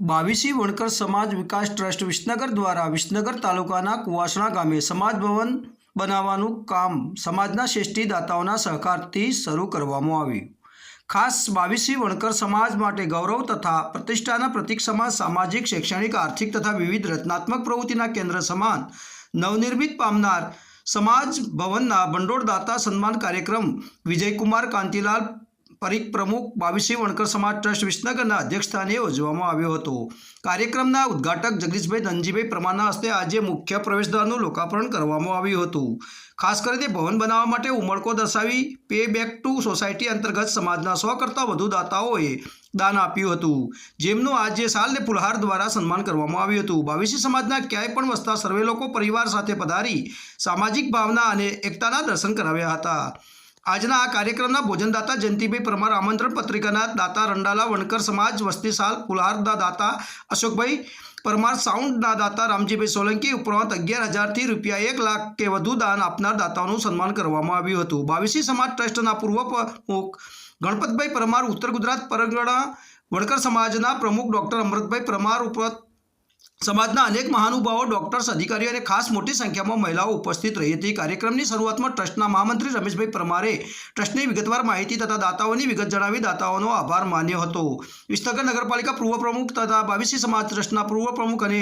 બાવીસી વણકર સમાજ વિકાસ ટ્રસ્ટ વિસનગર દ્વારા વિસનગર તાલુકાના કુવાસણા ગામે સમાજ ભવન બનાવવાનું કામ સમાજના શ્રેષ્ઠી દાતાઓના સહકારથી શરૂ કરવામાં આવ્યું. ખાસ બાવીસી વણકર સમાજ માટે ગૌરવ તથા પ્રતિષ્ઠાના પ્રતિક સમાજ સામાજિક, શૈક્ષણિક, આર્થિક તથા વિવિધ રચનાત્મક પ્રવૃત્તિના કેન્દ્ર સમાન નવનિર્મિત પામનાર સમાજ ભવનના ભંડોળદાતા સન્માન કાર્યક્રમ વિજયકુમાર કાંતિલાલ પરીખ પ્રમુખ બાવીસી વણકર સમાજ ટ્રસ્ટ વિસનગરના અધ્યક્ષસ્થાને યોજવામાં આવ્યો હતો. કાર્યક્રમના ઉદ્ઘાટક જગદીશભાઈ ધનજીભાઈ પ્રમાણના હસ્તે આજે મુખ્ય પ્રવેશદ્વારનું લોકાર્પણ કરવામાં આવ્યું હતું. ખાસ કરીને ભવન બનાવવા માટે ઉમળકો દર્શાવી પે બેક ટુ સોસાયટી અંતર્ગત સમાજના સો કરતાં વધુ દાતાઓએ દાન આપ્યું હતું. જેમનું આજે સાલને ફુલહાર દ્વારા સન્માન કરવામાં આવ્યું હતું. બાવીસી સમાજના ક્યાંય પણ વસતા સર્વે લોકો પરિવાર સાથે પધારી સામાજિક ભાવના અને એકતાના દર્શન કરાવ્યા હતા. આજના આ કાર્યક્રમના ભોજનદાતા જયંતિભાઈ પરમાર, આમંત્રણ પત્રિકાના દાતા રંડાલા વણકર સમાજ વસ્તીસાલ સાલ દાતા, અશોકભાઈ પરમાર, સાઉન્ડના દાતા રામજીભાઈ સોલંકી, ઉપરાંત અગિયાર હજારથી રૂપિયા એક લાખ કે વધુ દાન આપનાર દાતાઓનું સન્માન કરવામાં આવ્યું હતું. બાવીસી સમાજ ટ્રસ્ટના પૂર્વ પ્રમુખ ગણપતભાઈ પરમાર, ઉત્તર ગુજરાત પરગણા વણકર સમાજના પ્રમુખ ડૉક્ટર અમૃતભાઈ પરમાર ઉપરાંત સમાજના અનેક મહાનુભાવો ડોક્ટર્સ અધિકારીઓ અને ખાસ મોટી સંખ્યામાં મહિલાઓ ઉપસ્થિત રહી હતી. કાર્યક્રમની શરૂઆતમાં ટ્રસ્ટના મહામંત્રી રમેશભાઈ પરમારે ટ્રસ્ટની વિગતવાર માહિતી તથા દાતાઓની વિગત જણાવી દાતાઓનો આભાર માન્યો હતો. વિસનગર નગરપાલિકા પૂર્વ પ્રમુખ તથા બાવીસી સમાજ ટ્રસ્ટના પૂર્વ પ્રમુખ અને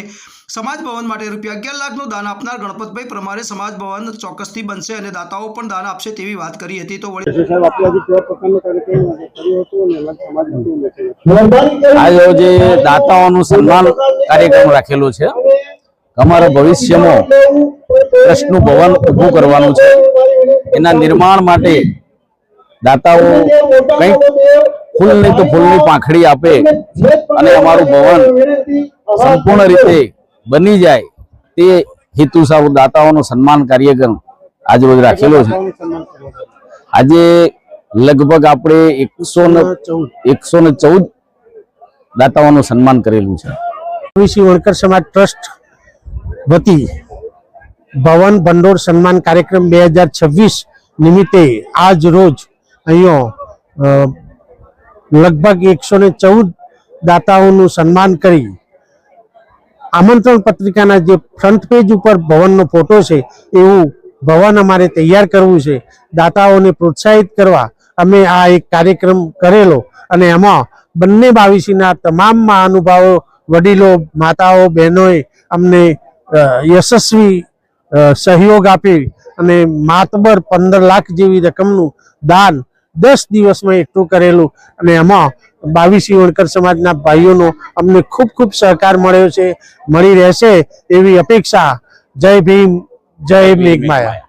સમાજ ભવન માટે રૂપિયા અગિયાર લાખનું દાન આપનાર ગણપતભાઈ પરમારે સમાજ ભવન ચોક્કસથી બનશે અને દાતાઓ પણ દાન આપશે તેવી વાત કરી હતી. તો વળી આજે દાતાઓનું સન્માન કાર્યક્રમ રાખેલો છે. અમારા ભવિષ્યમાં ટ્રસ્ટનું ભવન ઊભું કરવાનું છે. એના નિર્માણ માટે દાતાઓ કંઈક ફૂલ નહીં તો ફૂલની પાંખડી આપે અને અમારું ભવન સંપૂર્ણ રીતે બની જાય તે હેતુ સાવ દાતાઓનો સન્માન કાર્યક્રમ આજે રોજ રાખેલો છે. આજે લગભગ આપણે એકસો ને એકસો ને ચૌદ દાતાઓનું સન્માન કરેલું છે. ઓબીસી વણકર સમાજ ટ્રસ્ટ વતી ભવન ભંડોળ સન્માન કાર્યક્રમ બે હજાર છવ્વીસ નિમિત્તે આજ રોજ અહીંયા લગભગ એકસો ને ચૌદ દાતાઓનું સન્માન કરી આમંત્રણ પત્રિકાના જે ફ્રન્ટ પેજ ઉપર ભવનનો ફોટો છે, એવું ભવન અમારે તૈયાર કરવું છે. દાતાઓને પ્રોત્સાહિત કરવા અમે આ એક કાર્યક્રમ કરેલો અને એમાં બંને બાવીસીના તમામ મહાનુભાવો વડીલો, માતાઓ, બહેનોએ અમને યશસ્વી સહયોગ આપી અને માતબર પંદર લાખ જેવી રકમનું દાન દસ દિવસમાં એકઠું કરેલું અને એમાં બાવીસી વણકર સમાજના ભાઈઓનો અમને ખૂબ ખૂબ સહકાર મળ્યો છે, મળી રહેશે એવી અપેક્ષા. જય ભીમ, જય મેઘમાયા.